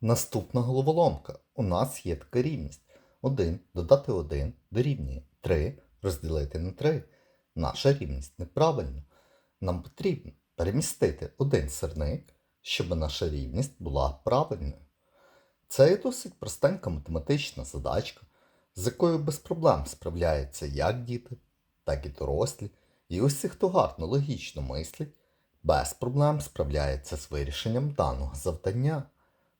Наступна головоломка. У нас є така рівність. 1 додати 1 дорівнює 3 розділити на 3. Наша рівність неправильна. Нам потрібно перемістити один сирник, щоб наша рівність була правильною. Це є досить простенька математична задачка, з якою без проблем справляються як діти, так і дорослі. І усі, хто гарно логічно мислить, без проблем справляється з вирішенням даного завдання.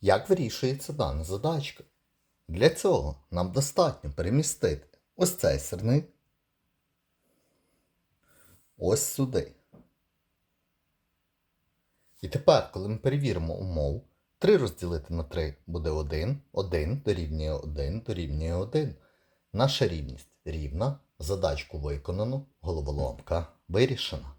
Як вирішується дана задачка? Для цього нам достатньо перемістити ось цей сирник ось сюди. І тепер, коли ми перевіримо умову, 3 розділити на 3 буде 1, 1 дорівнює 1 дорівнює 1. Наша рівність рівна, задачку виконано, головоломка вирішена.